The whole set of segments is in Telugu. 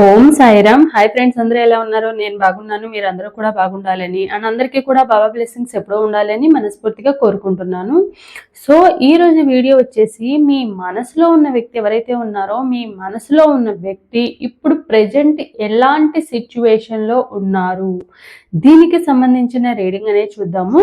ఓం సాయిరామ్. హాయ్ ఫ్రెండ్స్ అందరూ ఎలా ఉన్నారు? నేను బాగున్నాను మీరు అందరూ కూడా బాగుండాలని అండ్ అందరికీ కూడా బాబా బ్లెస్సింగ్స్ ఎప్పుడూ ఉండాలని మనస్ఫూర్తిగా కోరుకుంటున్నాను. సో ఈ రోజు వీడియో వచ్చేసి మీ మనసులో ఉన్న వ్యక్తి ఎవరైతే ఉన్నారో మీ మనసులో ఉన్న వ్యక్తి ఇప్పుడు ప్రజెంట్ ఎలాంటి సిచ్యువేషన్లో ఉన్నారు? దీనికి సంబంధించిన రీడింగ్ అనేది చూద్దాము.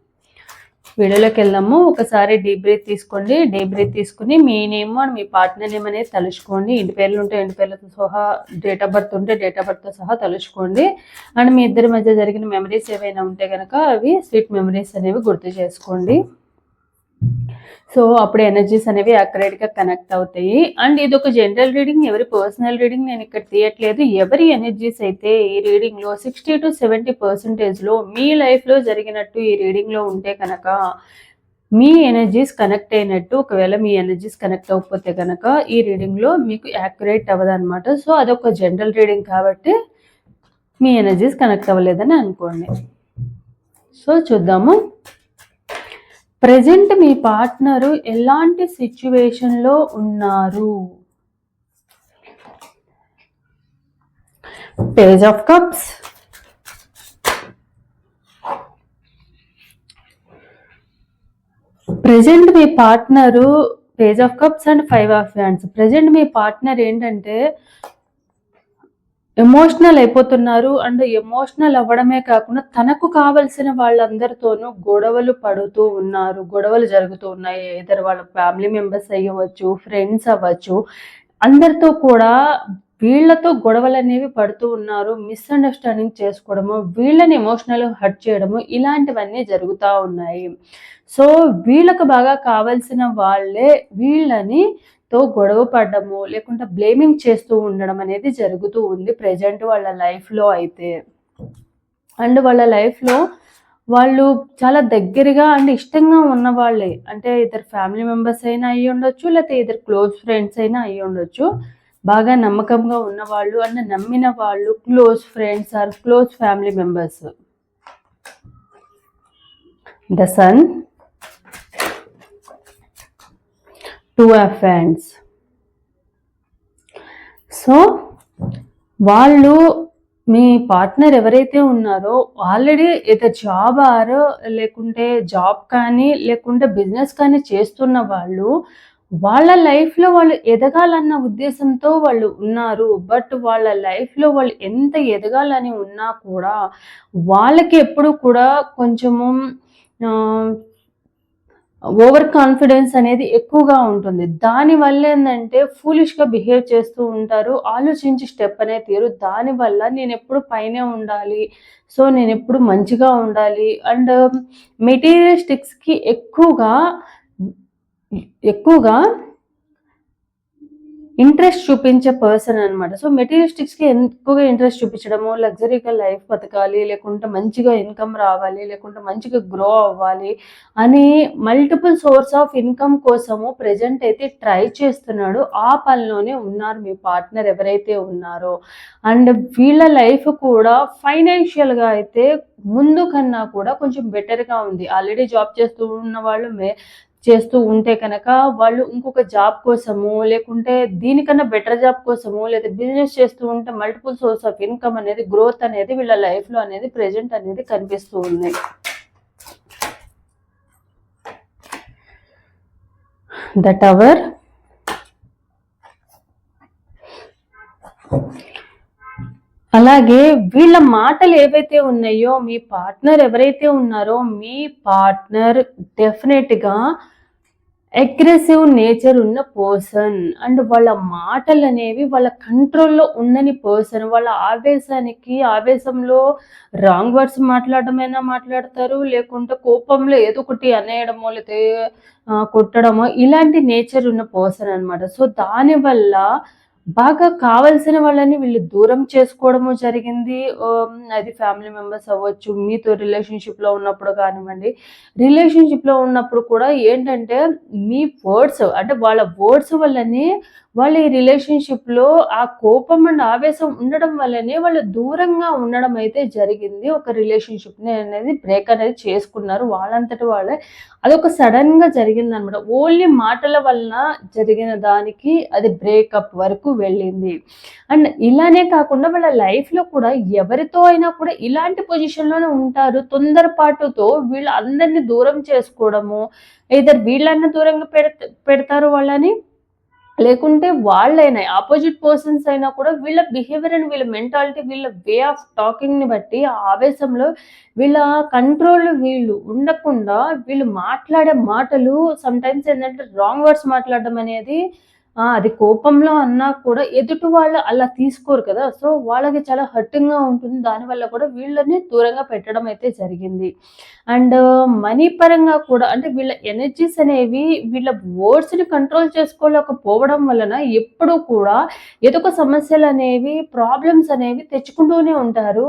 వీడియోలోకి వెళ్దాము. ఒకసారి డీప్ బ్రీత్ తీసుకోండి. డీప్ బ్రీత్ తీసుకుని మీ నేమ్ అండ్ మీ పార్ట్నర్ నేమ్ అనేది తలుచుకోండి. ఇంటి పేర్లు ఉంటే ఇంటి పేర్లతో సహా డేట్ ఆఫ్ బర్త్ ఉంటే డేట్ ఆఫ్ బర్త్తో సహా తలుచుకోండి. అండ్ మీ ఇద్దరి మధ్య జరిగిన మెమరీస్ ఏవైనా ఉంటే కనుక అవి స్వీట్ మెమరీస్ అనేవి గుర్తు చేసుకోండి. సో అప్పుడు ఎనర్జీస్ అనేవి గా కనెక్ట్ అవుతాయి. అండ్ ఇది ఒక జనరల్ రీడింగ్ ఎవరి పర్సనల్ రీడింగ్ నేను ఇక్కడ తీయట్లేదు. ఎవరి ఎనర్జీస్ అయితే ఈ రీడింగ్లో సిక్స్టీ టు సెవెంటీ పర్సెంటేజ్లో మీ లైఫ్లో జరిగినట్టు ఈ రీడింగ్లో ఉంటే కనుక మీ ఎనర్జీస్ కనెక్ట్ అయినట్టు ఒకవేళ మీ ఎనర్జీస్ కనెక్ట్ అవ్వకపోతే కనుక ఈ రీడింగ్లో మీకు యాక్యురేట్ అవ్వదు అనమాట సో అదొక జనరల్ రీడింగ్ కాబట్టి మీ ఎనర్జీస్ కనెక్ట్ అవ్వలేదని అనుకోండి. సో చూద్దాము. ప్రజెంట్ మీ పార్ట్నరు ఎలాంటి సిచ్యువేషన్లో ఉన్నారు? Page of cups present me partner page of cups and five of hands present me partner ఏంటంటే ఎమోషనల్ అయిపోతున్నారు అండ్ ఎమోషనల్ అవ్వడమే కాకుండా తనకు కావలసిన వాళ్ళందరితోనూ గొడవలు పడుతూ ఉన్నారు. గొడవలు జరుగుతూ ఉన్నాయి. ఇద్దరు వాళ్ళ ఫ్యామిలీ మెంబర్స్ అయ్యవచ్చు ఫ్రెండ్స్ అవ్వచ్చు. అందరితో కూడా వీళ్ళతో గొడవలు అనేవి పడుతూ ఉన్నారు. మిస్అండర్స్టాండింగ్ చేసుకోవడము వీళ్ళని ఎమోషనల్ హర్ట్ చేయడము ఇలాంటివన్నీ జరుగుతూ ఉన్నాయి. సో వీళ్ళకు బాగా కావలసిన వాళ్ళే వీళ్ళని తో గొడవ పడడము లేకుంటే బ్లేమింగ్ చేస్తూ ఉండడం అనేది జరుగుతూ ఉంది ప్రజెంట్ వాళ్ళ లైఫ్లో అయితే. అండ్ వాళ్ళ లైఫ్లో వాళ్ళు చాలా దగ్గరగా అండ్ ఇష్టంగా ఉన్న వాళ్ళే. అంటే ఇద్దరు ఫ్యామిలీ మెంబర్స్ అయినా అయ్యి ఉండొచ్చు లేకపోతే ఇద్దరు క్లోజ్ ఫ్రెండ్స్ అయినా అయ్యి ఉండొచ్చు. బాగా నమ్మకంగా ఉన్నవాళ్ళు అండ్ నమ్మిన వాళ్ళు close friends or close family members the sun two of friends so వాళ్ళు మీ పార్ట్నర్ ఎవరైతే ఉన్నారో ఆల్రెడీ ఏదో జాబ్ ఆర్ లేకుంటే జాబ్ కానీ లేకుంటే బిజినెస్ కానీ చేస్తున్న వాళ్ళు వాళ్ళ లైఫ్లో వాళ్ళు ఎదగాలన్న ఉద్దేశంతో వాళ్ళు ఉన్నారు. బట్ వాళ్ళ లైఫ్లో వాళ్ళు ఎంత ఎదగాలని ఉన్నా కూడా వాళ్ళకి ఎప్పుడు కూడా కొంచెము ఓవర్ కాన్ఫిడెన్స్ అనేది ఎక్కువగా ఉంటుంది. దానివల్ల ఏంటంటే ఫూలిష్గా బిహేవ్ చేస్తూ ఉంటారు. ఆలోచించి స్టెప్ అనే తీరు. దానివల్ల నేను ఎప్పుడు పైనే ఉండాలి. సో నేను ఎప్పుడు మంచిగా ఉండాలి. అండ్ మెటీరియలిస్టిక్స్కి ఎక్కువగా ఎక్కువగా ఇంట్రెస్ట్ చూపించే పర్సన్ అనమాట సో మెటీరియలిస్టిక్స్కి ఎక్కువగా ఇంట్రెస్ట్ చూపించడము లగ్జరీగా లైఫ్ బతకాలి లేకుంటే మంచిగా ఇన్కమ్ రావాలి లేకుంటే మంచిగా గ్రో అవ్వాలి అని మల్టిపుల్ సోర్స్ ఆఫ్ ఇన్కమ్ కోసము ప్రజెంట్ అయితే ట్రై చేస్తున్నాడు. ఆ పనిలోనే ఉన్నారు మీ పార్ట్నర్ ఎవరైతే ఉన్నారో. అండ్ వీళ్ళ లైఫ్ కూడా ఫైనాన్షియల్గా అయితే ముందు కన్నా కూడా కొంచెం బెటర్గా ఉంది. ఆల్రెడీ జాబ్ చేస్తూ ఉన్న వాళ్ళు చేస్తూ ఉంటే కనుక వాళ్ళు ఇంకొక జాబ్ కోసము లేకుంటే దీనికన్నా బెటర్ జాబ్ కోసము లేదా బిజినెస్ చేస్తూ ఉంటే మల్టిపుల్ సోర్స్ ఆఫ్ ఇన్కమ్ అనేది గ్రోత్ అనేది వీళ్ళ లైఫ్లో అనేది ప్రెజెంట్ అనేది కనిపిస్తూ ఉంది. ద టవర్ అలాగే వీళ్ళ మాటలు ఏవైతే ఉన్నాయో మీ పార్ట్నర్ ఎవరైతే ఉన్నారో మీ పార్ట్నర్ డెఫినెట్గా అగ్రెసివ్ నేచర్ ఉన్న పర్సన్ అండ్ వాళ్ళ మాటలు అనేవి వాళ్ళ కంట్రోల్లో ఉన్నని పర్సన్ వాళ్ళ ఆవేశానికి ఆవేశంలో రాంగ్ వర్డ్స్ మాట్లాడమైనా మాట్లాడతారు లేకుంటే కోపంలో ఏదో ఒకటి అనేయడమో లేకపోతే కొట్టడమో ఇలాంటి నేచర్ ఉన్న పర్సన్ అనమాట సో దానివల్ల బాగా కావాల్సిన వాళ్ళని వీళ్ళు దూరం చేసుకోవడము జరిగింది. అది ఫ్యామిలీ మెంబర్స్ అవ్వచ్చు మీతో రిలేషన్షిప్లో ఉన్నప్పుడు కానివ్వండి. రిలేషన్షిప్లో ఉన్నప్పుడు కూడా ఏంటంటే మీ వర్డ్స్ అంటే వాళ్ళ వర్డ్స్ వల్లనే వాళ్ళ ఈ రిలేషన్షిప్లో ఆ కోపం అండ్ ఆవేశం ఉండడం వల్లనే వాళ్ళు దూరంగా ఉండడం అయితే జరిగింది. ఒక రిలేషన్షిప్ని అనేది బ్రేక్ అనేది చేసుకున్నారు వాళ్ళంతటి వాళ్ళే. అదొక సడన్గా జరిగింది అనమాట ఓన్లీ మాటల వలన జరిగిన దానికి అది బ్రేకప్ వరకు వెళ్ళింది. అండ్ ఇలానే కాకుండా వాళ్ళ లైఫ్లో కూడా ఎవరితో అయినా కూడా ఇలాంటి పొజిషన్లోనే ఉంటారు. తొందరపాటుతో వీళ్ళు అందరినీ దూరం చేసుకోవడము ఇద్దరు వీళ్ళన్న దూరంగా పెడత పెడతారు వాళ్ళని. లేకుంటే వాళ్ళైనా ఆపోజిట్ పర్సన్స్ అయినా కూడా వీళ్ళ బిహేవియర్ అండ్ వీళ్ళ మెంటాలిటీ వీళ్ళ వే ఆఫ్ టాకింగ్ని బట్టి ఆవేశంలో వీళ్ళ కంట్రోల్ వీళ్ళు ఉండకుండా వీళ్ళు మాట్లాడే మాటలు సమ్టైమ్స్ ఏంటంటే రాంగ్ వర్డ్స్ మాట్లాడడం అనేది అది కోపంలో అన్నా కూడా ఎదుటి వాళ్ళు అలా తీసుకోరు కదా. సో వాళ్ళకి చాలా హర్టింగ్గా ఉంటుంది. దానివల్ల కూడా వీళ్ళని దూరంగా పెట్టడం అయితే జరిగింది. అండ్ మనీ పరంగా కూడా అంటే వీళ్ళ ఎనర్జీస్ అనేవి వీళ్ళ వర్డ్స్ని కంట్రోల్ చేసుకోలేకపోవడం వలన ఎప్పుడూ కూడా ఏదో ఒక సమస్యలు అనేవి ప్రాబ్లమ్స్ అనేవి తెచ్చుకుంటూనే ఉంటారు.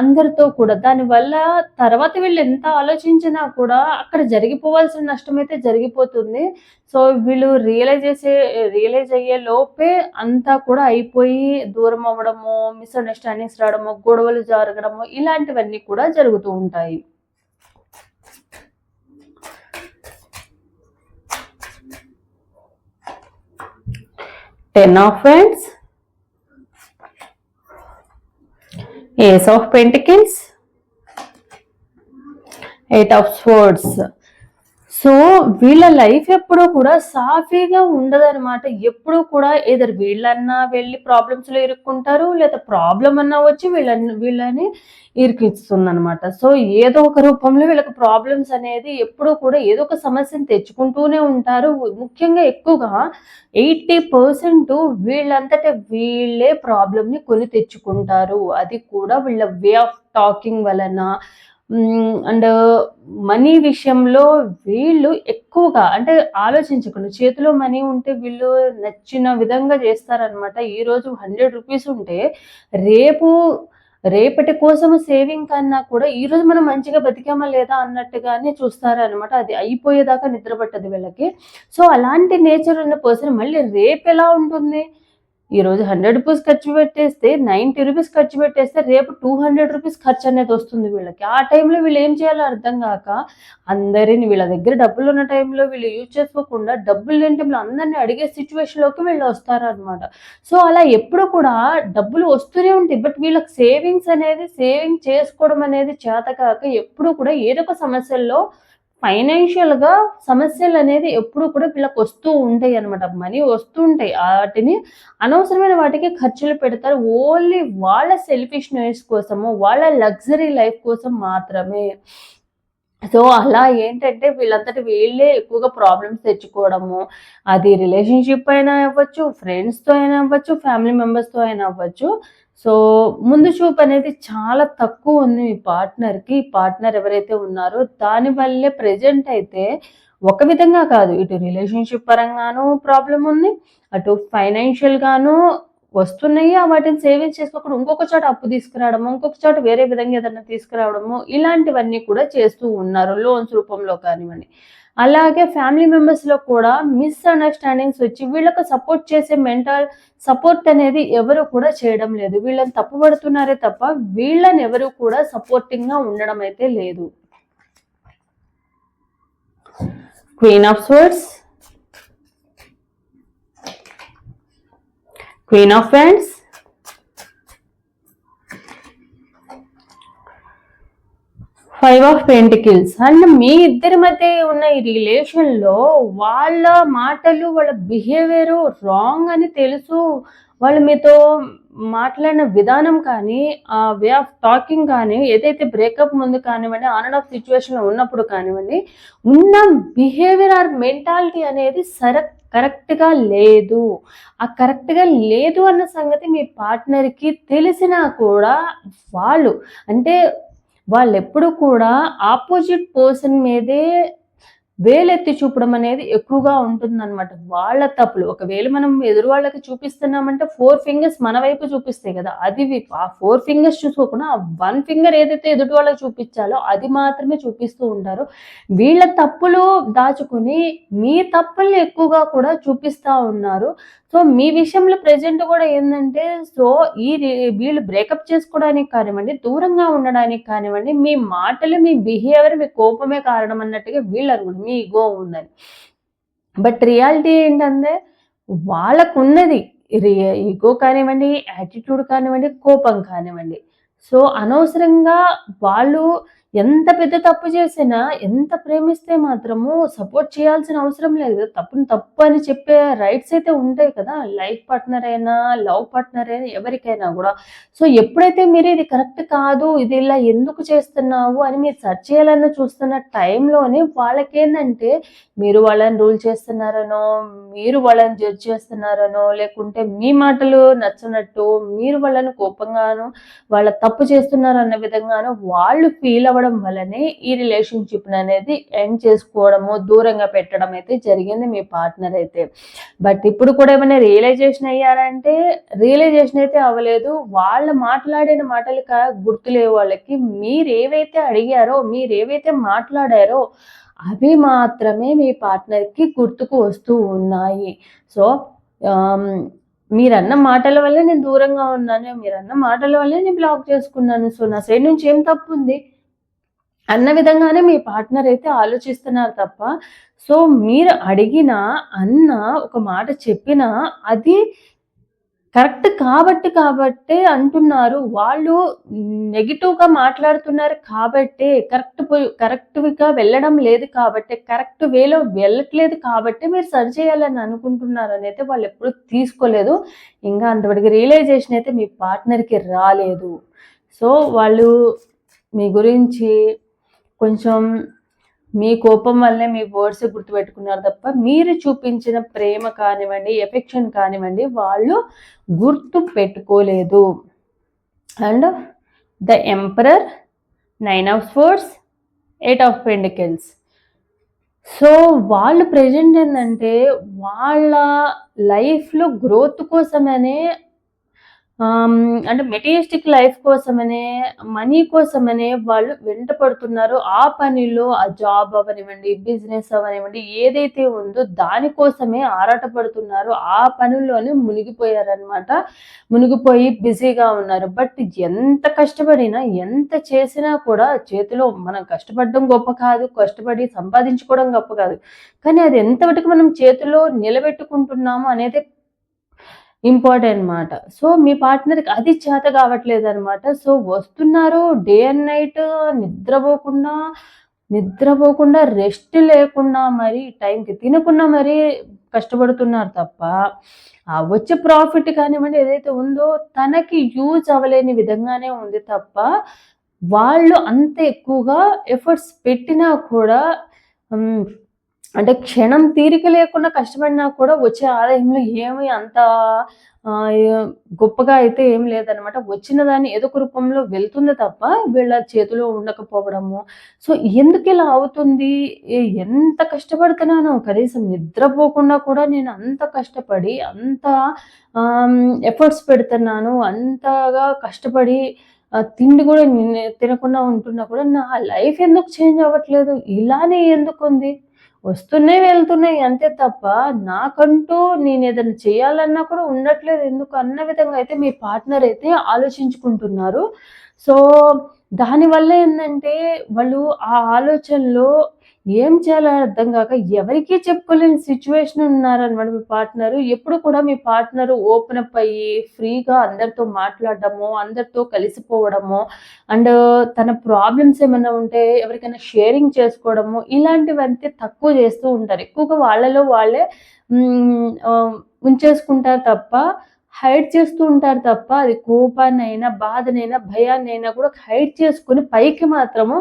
అందరితో కూడా. దానివల్ల తర్వాత వీళ్ళు ఎంత ఆలోచించినా కూడా అక్కడ జరిగిపోవాల్సిన నష్టం అయితే జరిగిపోతుంది. సో వీళ్ళు రియలైజ్ చేసే రియలైజ్ అయ్యే లోపే అంతా కూడా అయిపోయి దూరం అవ్వడము మిస్అండర్స్టాండింగ్స్ రావడము గొడవలు జరగడము ఇలాంటివన్నీ కూడా జరుగుతూ ఉంటాయి. Ten of friends ace of pentacles eight of swords so వీళ్ళ లైఫ్ ఎప్పుడూ కూడా సాఫీగా ఉండదన్నమాట. ఎప్పుడూ కూడా ఏదర్ వీళ్ళన్నా వెళ్ళి ప్రాబ్లమ్స్లో ఇరుక్కుంటారు లేదా ప్రాబ్లం అన్నా వచ్చి వీళ్ళని వీళ్ళని ఇరికిస్తుంది సో ఏదో ఒక రూపంలో వీళ్ళకి ప్రాబ్లమ్స్ అనేది ఎప్పుడూ కూడా ఏదో ఒక సమస్యను తెచ్చుకుంటూనే ఉంటారు. ముఖ్యంగా ఎక్కువగా ఎయిటీ పర్సెంట్ వీళ్ళంతటా వీళ్ళే ప్రాబ్లమ్ని కొని తెచ్చుకుంటారు. అది కూడా వీళ్ళ వే ఆఫ్ టాకింగ్ వలన అండ్ మనీ విషయంలో వీళ్ళు ఎక్కువగా అంటే ఆలోచించకుండా చేతిలో మనీ ఉంటే వీళ్ళు నచ్చిన విధంగా చేస్తారనమాట ఈరోజు హండ్రెడ్ రూపీస్ ఉంటే రేపు రేపటి కోసం సేవింగ్ కన్నా కూడా ఈ రోజు మనం మంచిగా బతికామా లేదా అన్నట్టుగానే చూస్తారనమాట అది అయిపోయేదాకా నిద్ర పట్టదు వీళ్ళకి. సో అలాంటి నేచర్ ఉన్న పర్సన్ మళ్ళీ రేపు ఎలా ఉంటుంది? ఈరోజు హండ్రెడ్ రూపీస్ ఖర్చు పెట్టేస్తే నైంటీ రూపీస్ ఖర్చు పెట్టేస్తే రేపు టూ హండ్రెడ్ రూపీస్ ఖర్చు అనేది వస్తుంది వీళ్ళకి. ఆ టైంలో వీళ్ళు ఏం చేయాలో అర్థం కాక అందరిని వీళ్ళ దగ్గర డబ్బులు ఉన్న టైంలో వీళ్ళు యూజ్ చేసుకోకుండా డబ్బులు లేని టైంలో అందరిని అడిగే సిచ్యువేషన్లోకి వీళ్ళు వస్తారనమాట సో అలా ఎప్పుడు కూడా డబ్బులు వస్తూనే ఉంటాయి. బట్ వీళ్ళకి సేవింగ్స్ అనేది సేవింగ్ చేసుకోవడం అనేది చేత కాక ఎప్పుడు కూడా ఏదో ఒక సమస్యల్లో ఫైనాన్షియల్గా సమస్యలు అనేది ఎప్పుడు కూడా వీళ్ళకి వస్తూ ఉంటాయి అనమాట మనీ వస్తూ ఉంటాయి. వాటిని అనవసరమైన వాటికి ఖర్చులు పెడతారు. ఓన్లీ వాళ్ళ సెల్ఫిష్నెస్ కోసము వాళ్ళ లగ్జరీ లైఫ్ కోసం మాత్రమే. సో అలా ఏంటంటే వీళ్ళంతటి వీళ్ళే ఎక్కువగా ప్రాబ్లమ్స్ తెచ్చుకోవడము అది రిలేషన్షిప్ అయినా అవ్వచ్చు ఫ్రెండ్స్తో అయినా అవ్వచ్చు ఫ్యామిలీ మెంబర్స్తో అయినా అవ్వచ్చు. సో ముందు చూపు అనేది చాలా తక్కువ ఉంది మీ పార్ట్నర్కి పార్ట్నర్ ఎవరైతే ఉన్నారో దానివల్లే ప్రజెంట్ అయితే ఒక విధంగా కాదు. ఇటు రిలేషన్షిప్ పరంగానూ ప్రాబ్లం ఉంది. అటు ఫైనాన్షియల్గాను వస్తున్నాయి. ఆ వాటిని సేవింగ్ చేసుకోకుండా ఇంకొక చోట అప్పు తీసుకురావడము ఇంకొక చోట వేరే విధంగా ఏదైనా తీసుకురావడము ఇలాంటివన్నీ కూడా చేస్తూ ఉన్నారు లోన్స్ రూపంలో కానివ్వండి. అలాగే ఫ్యామిలీ మెంబర్స్లో కూడా మిస్అండర్స్టాండింగ్స్ వచ్చి వీళ్ళకు సపోర్ట్ చేసే మెంటల్ సపోర్ట్ అనేది ఎవరు కూడా చేయడం లేదు. వీళ్ళని తప్పుపడుతున్నారే తప్ప వీళ్ళని ఎవరు కూడా సపోర్టింగ్గా ఉండడం అయితే లేదు. Queen of swords queen of friends five of pentacles and మీ ఇద్దరి మధ్య ఉన్న ఈ రిలేషన్లో వాళ్ళ మాటలు వాళ్ళ బిహేవియర్ రాంగ్ అని తెలుసు. వాళ్ళు మీతో మాట్లాడిన విధానం కానీ ఆ వే ఆఫ్ టాకింగ్ కానీ ఏదైతే బ్రేకప్ ముందు కానివ్వండి ఆన్ అండ్ ఆఫ్ సిచ్యువేషన్లో ఉన్నప్పుడు కానివ్వండి ఉన్న బిహేవియర్ ఆర్ మెంటాలిటీ అనేది సర కరెక్ట్గా లేదు. ఆ కరెక్ట్గా లేదు అన్న సంగతి మీ పార్ట్నర్కి తెలిసినా కూడా వాళ్ళు అంటే వాళ్ళు ఎప్పుడు కూడా ఆపోజిట్ పర్సన్ మీదే వేలెత్తి చూపడం అనేది ఎక్కువగా ఉంటుందన్నమాట. వాళ్ళ తప్పులు. ఒకవేళ మనం ఎదురు వాళ్ళకి చూపిస్తున్నామంటే ఫోర్ ఫింగర్స్ మన వైపు చూపిస్తాయి కదా. అది ఆ ఫోర్ ఫింగర్స్ చూసుకోకుండా ఆ వన్ ఫింగర్ ఏదైతే ఎదుటి వాళ్ళకి చూపించాలో అది మాత్రమే చూపిస్తూ ఉంటారు. వీళ్ళ తప్పులు దాచుకుని మీ తప్పుల్ని ఎక్కువగా కూడా చూపిస్తూ ఉన్నారు. సో మీ విషయంలో ప్రజెంట్ కూడా ఏంటంటే సో ఈ వీళ్ళు బ్రేకప్ చేసుకోవడానికి కానివ్వండి దూరంగా ఉండడానికి కానివ్వండి మీ మాటలు మీ బిహేవియర్ మీ కోపమే కారణం అన్నట్టుగా వీళ్ళు అనుకుంటారు మీ ఈగో ఉందని. బట్ రియాలిటీ ఏంటంటే వాళ్ళకున్నది ఈగో కానివ్వండి యాటిట్యూడ్ కానివ్వండి కోపం కానివ్వండి. సో అనవసరంగా వాళ్ళు ఎంత పెద్ద తప్పు చేసినా ఎంత ప్రేమిస్తే మాత్రము సపోర్ట్ చేయాల్సిన అవసరం లేదు. కదా తప్పుని తప్పు అని చెప్పే రైట్స్ అయితే ఉంటాయి కదా. లైఫ్ పార్ట్నర్ అయినా లవ్ పార్ట్నర్ అయినా ఎవరికైనా కూడా. సో ఎప్పుడైతే మీరు ఇది కరెక్ట్ కాదు ఇది ఇలా ఎందుకు చేస్తున్నావు అని మీరు సెర్చ్ చేయాలని చూస్తున్న టైంలోనే వాళ్ళకేందంటే మీరు వాళ్ళని రూల్ చేస్తున్నారనో మీరు వాళ్ళని జడ్జ్ చేస్తున్నారనో లేకుంటే మీ మాటలు నచ్చనట్టు మీరు వాళ్ళని కోపంగాను వాళ్ళ తప్పు చేస్తున్నారు అన్న విధంగాను వాళ్ళు ఫీల్ అవ్వడం వల్లనే ఈ రిలేషన్షిప్ అనేది ఎండ్ చేసుకోవడము దూరంగా పెట్టడం అయితే జరిగింది మీ పార్ట్నర్ అయితే. బట్ ఇప్పుడు కూడా ఏమైనా రియలైజేషన్ అయ్యారంటే రియలైజేషన్ అయితే అవ్వలేదు. వాళ్ళు మాట్లాడిన మాటలు కా గుర్తులేవు వాళ్ళకి. మీరు ఏవైతే అడిగారో మీరు ఏవైతే మాట్లాడారో అవి మాత్రమే మీ పార్ట్నర్కి గుర్తుకు వస్తూ ఉన్నాయి. సో మీరన్న మాటల వల్ల నేను దూరంగా ఉన్నాను. మీరన్న మాటల వల్ల నేను బ్లాక్ చేసుకున్నాను. సో నా సైడ్ నుంచి ఏం తప్పు ఉంది? అన్న విధంగానే మీ పార్ట్నర్ అయితే ఆలోచిస్తున్నారు తప్ప సో మీరు అడిగిన అన్న ఒక మాట చెప్పినా అది కరెక్ట్ కాబట్టి కాబట్టే అంటున్నారు. వాళ్ళు నెగిటివ్గా మాట్లాడుతున్నారు కాబట్టే కరెక్ట్ కరెక్ట్గా వెళ్ళడం లేదు కాబట్టి కరెక్ట్ వేలో వెళ్ళట్లేదు కాబట్టి మీరు సరి చేయాలని అనుకుంటున్నారు అని అయితే వాళ్ళు ఎప్పుడు తీసుకోలేదు. ఇంకా అంతవరకు రియలైజేషన్ అయితే మీ పార్ట్నర్కి రాలేదు. సో వాళ్ళు మీ గురించి కొంచెం మీ కోపం వల్లే మీ వర్డ్స్ గుర్తుపెట్టుకున్నారు తప్ప మీరు చూపించిన ప్రేమ కానివ్వండి ఎఫెక్షన్ కానివ్వండి వాళ్ళు గుర్తు పెట్టుకోలేదు. And the emperor nine of swords eight of pentacles. So వాళ్ళు ప్రజెంట్ ఏంటంటే వాళ్ళ లైఫ్లో గ్రోత్ కోసమనే అంటే మెటీరియలిస్టిక్ లైఫ్ కోసమనే మనీ కోసమనే వాళ్ళు వెంట పడుతున్నారు. ఆ పనిలో ఆ జాబ్ అవనివ్వండి బిజినెస్ అవనివ్వండి ఏదైతే ఉందో దానికోసమే ఆరాటపడుతున్నారు. ఆ పనుల్లోనే మునిగిపోయారనమాట మునిగిపోయి బిజీగా ఉన్నారు. బట్ ఎంత కష్టపడినా ఎంత చేసినా కూడా చేతిలో మనం కష్టపడడం గొప్ప కాదు. కష్టపడి సంపాదించుకోవడం గొప్ప కాదు. కానీ అది ఎంతవరకు మనం చేతిలో నిలబెట్టుకుంటున్నాము అనేది ఇంపార్టెంట్ అనమాట సో మీ పార్ట్నర్కి అది చేత కావట్లేదు అనమాట సో వస్తున్నారు డే అండ్ నైట్ నిద్రపోకుండా నిద్రపోకుండా రెస్ట్ లేకుండా మరి టైంకి తినకుండా మరి కష్టపడుతున్నారు తప్ప ఆ వచ్చే ప్రాఫిట్ కానివ్వండి ఏదైతే ఉందో తనకి యూజ్ అవ్వలేని విధంగానే ఉంది తప్ప వాళ్ళు అంత ఎక్కువగా ఎఫర్ట్స్ పెట్టినా కూడా అంటే క్షణం తీరిక లేకుండా కష్టపడినా కూడా వచ్చే ఆదాయంలో ఏమి అంత గొప్పగా అయితే ఏం లేదనమాట వచ్చిన దాన్ని ఏదో ఒక రూపంలో వెళ్తుంది తప్ప వీళ్ళ చేతిలో ఉండకపోవడము. సో ఎందుకు ఇలా అవుతుంది? ఎంత కష్టపడుతున్నాను కనీసం నిద్రపోకుండా కూడా నేను అంత కష్టపడి అంత ఎఫర్ట్స్ పెడుతున్నాను అంతగా కష్టపడి తిండి కూడా తినకుండా ఉంటున్నా కూడా నా లైఫ్ ఎందుకు చేంజ్ అవ్వట్లేదు? ఇలానే ఎందుకు ఉంది? వస్తున్నాయి వెళ్తున్నాయి అంతే తప్ప నాకంటూ నేను ఏదైనా చేయాలన్నా కూడా ఉండట్లేదు. ఎందుకు? అన్న విధంగా అయితే మీ పార్ట్నర్ అయితే ఆలోచించుకుంటున్నారు. సో దానివల్ల ఏంటంటే వాళ్ళు ఆ ఆలోచనలో ఏం చేయాలో అర్థం కాక ఎవరికీ చెప్పుకోలేని సిచ్యువేషన్ ఉన్నారనమాట మీ పార్ట్నరు ఎప్పుడు కూడా మీ పార్ట్నరు ఓపెన్ అప్ అయ్యి ఫ్రీగా అందరితో మాట్లాడడము అందరితో కలిసిపోవడము అండ్ తన ప్రాబ్లమ్స్ ఏమైనా ఉంటే ఎవరికైనా షేరింగ్ చేసుకోవడము ఇలాంటివంతే తక్కువ చేస్తూ ఉంటారు. ఎక్కువగా వాళ్ళలో వాళ్ళే ఉంచేసుకుంటారు తప్ప హైడ్ చేస్తూ ఉంటారు తప్ప అది కోపాన్నైనా బాధనైనా భయాన్నైనా కూడా హైడ్ చేసుకుని పైకి మాత్రము.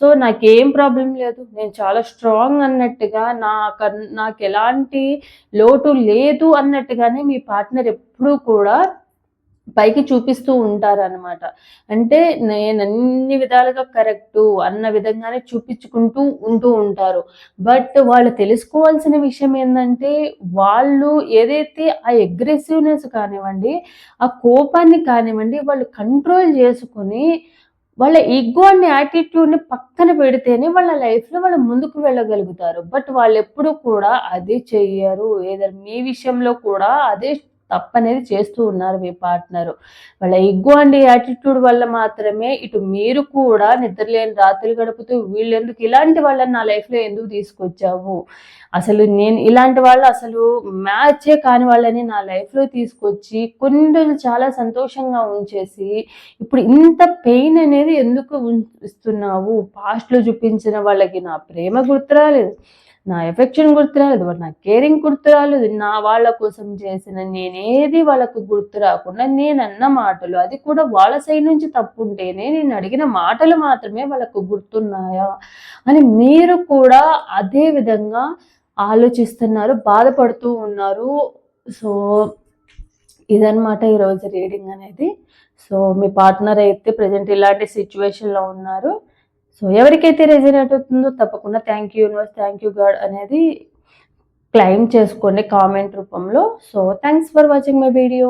సో నాకేం ప్రాబ్లం లేదు. నేను చాలా స్ట్రాంగ్ అన్నట్టుగా నాకు నాకు ఎలాంటి లోటు లేదు అన్నట్టుగానే మీ పార్ట్నర్ ఎప్పుడూ కూడా పైకి చూపిస్తూ ఉంటారన్నమాట. అంటే నేను అన్ని విధాలుగా కరెక్టు అన్న విధంగానే చూపించుకుంటూ ఉంటూ ఉంటారు. బట్ వాళ్ళు తెలుసుకోవాల్సిన విషయం ఏంటంటే వాళ్ళు ఏదైతే ఆ అగ్రెసివ్నెస్ కానివ్వండి ఆ కోపాన్ని కానివ్వండి వాళ్ళు కంట్రోల్ చేసుకొని వాళ్ళ ఈగో అనే యాటిట్యూడ్ని పక్కన పెడితేనే వాళ్ళ లైఫ్లో వాళ్ళు ముందుకు వెళ్ళగలుగుతారు. బట్ వాళ్ళు ఎప్పుడు కూడా అది చెయ్యరు. ఏదైనా మీ విషయంలో కూడా అదే తప్పనేది చేస్తూ ఉన్నారు మీ పార్ట్నర్. వాళ్ళ ఇగ్గు అండి యాటిట్యూడ్ వల్ల మాత్రమే ఇటు మీరు కూడా నిద్రలేని రాత్రులు గడుపుతూ వీళ్ళు ఎందుకు ఇలాంటి వాళ్ళని నా లైఫ్లో ఎందుకు తీసుకొచ్చావు? అసలు నేను ఇలాంటి వాళ్ళు అసలు మ్యాచే కాని వాళ్ళని నా లైఫ్లో తీసుకొచ్చి కొన్ని రోజులు చాలా సంతోషంగా ఉంచేసి ఇప్పుడు ఇంత పెయిన్ అనేది ఎందుకు ఇస్తున్నావు? పాస్ట్లో చూపించిన వాళ్ళకి నా ప్రేమ గుర్తురాలేదు. నా ఎఫెక్షన్ గుర్తు రాలేదు నా కేరింగ్ గుర్తు రాలేదు నా వాళ్ళ కోసం చేసిన నేనేది వాళ్ళకు గుర్తు రాకుండా నేను అన్న మాటలు అది కూడా వాళ్ళ సైడ్ నుంచి తప్పు ఉంటేనే నేను అడిగిన మాటలు మాత్రమే వాళ్ళకు గుర్తున్నాయా అని మీరు కూడా అదే విధంగా ఆలోచిస్తున్నారు బాధపడుతూ ఉన్నారు. సో ఇదనమాట ఈరోజు రీడింగ్ అనేది. సో మీ పార్ట్నర్ అయితే ప్రజెంట్ ఇలాంటి సిచ్యువేషన్లో ఉన్నారు. సో ఎవరికైతే రెజినేట్ అవుతుందో తప్పకుండా thank you universe thank you god అనేది క్లైమ్ చేసుకోండి కామెంట్ రూపంలో. So thanks for watching my video